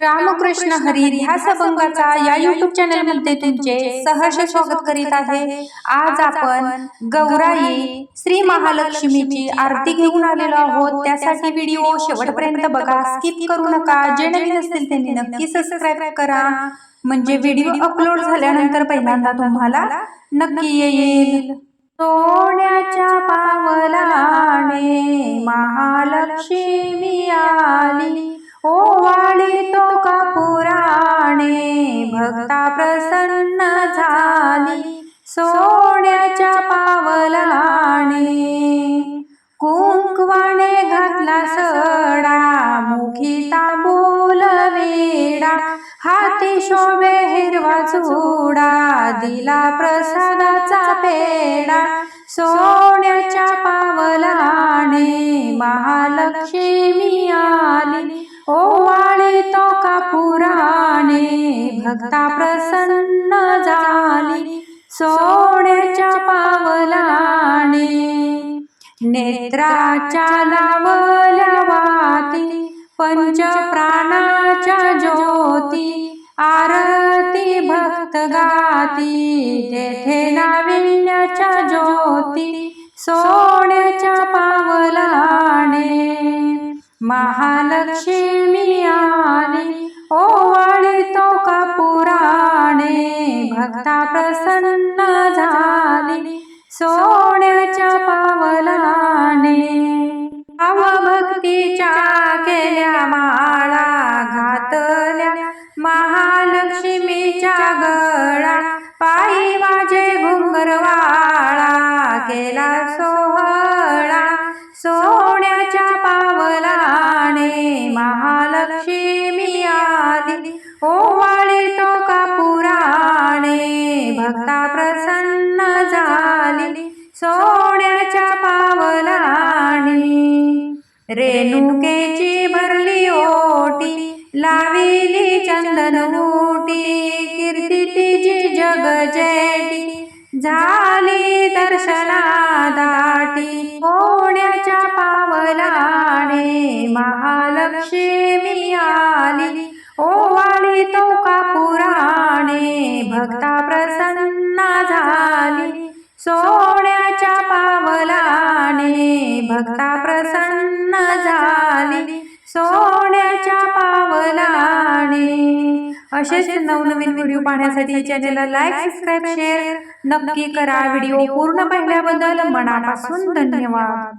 रामकृष्ण हरी ध्यास अभंगाचा या युट्यूब चॅनलमध्ये तुमचे सहर्ष स्वागत करीत आहे. आज आपण गौराई श्री महालक्ष्मीची आरती घेऊन आलेलो आहोत. त्यासाठी व्हिडिओ शेवटपर्यंत बघा. स्किप करू नका. जे नवीन असतील त्यांनी नक्की सबस्क्राईब करा. म्हणजे व्हिडिओ अपलोड झाल्यानंतर पहिल्यांदा तुम्हाला नक्की येईल. सोन्याच्या पावलाने महालक्ष्मी आली. ओ भक्ता प्रसन्न झाली सोन्याच्या पावलाने. कुंकवाने घातला सडा मुखी तांबूल वेडा हाती शोभे हिरवा चुडा दिला प्रसादाचा पेडा सोन्याच्या पावलाने. भक्ता प्रसन्न झाली. सोन्याच्या पावलाने नेत्राच्या लावल्या वाती पंच प्राणाच्या ज्योती आरती भक्त गाती. तेथे नाविन्याच्या ज्योती सोन्याच्या पावलाने. महालक्ष्मी आली. ओ भक्ता प्रसन्न झाली. सोन्याच्या पावलाने भक्तीच्या केल्या माळा घातल्या. महालक्ष्मीच्या गळा पायी माझे घुंगरवाळा केला सोहळा. सोन्याच्या पावलाने महालक्ष्मी आली. ओवाळी प्रसन्न झाली. सोन्याच्या पावलाणी रेणुकेची भरली ओटी लाविली चंदन ओटी कीर्ती तिची जग जेटी. झाली दर्शना दाटी होण्याच्या पावलाने महालक्ष्मी आली ओवाळी तो का पुराणे भक्ता प्रसन्न झाली. सोन्याच्या पावलाने भक्ता प्रसन्न झाली. सोन्याच्या पावलाने. असेच नवनवीन व्हिडिओ पाहण्यासाठी चॅनेलला लाईक सबस्क्राईब शेअर नक्की करा. व्हिडिओ पूर्ण पाहिल्याबद्दल मनापासून धन्यवाद.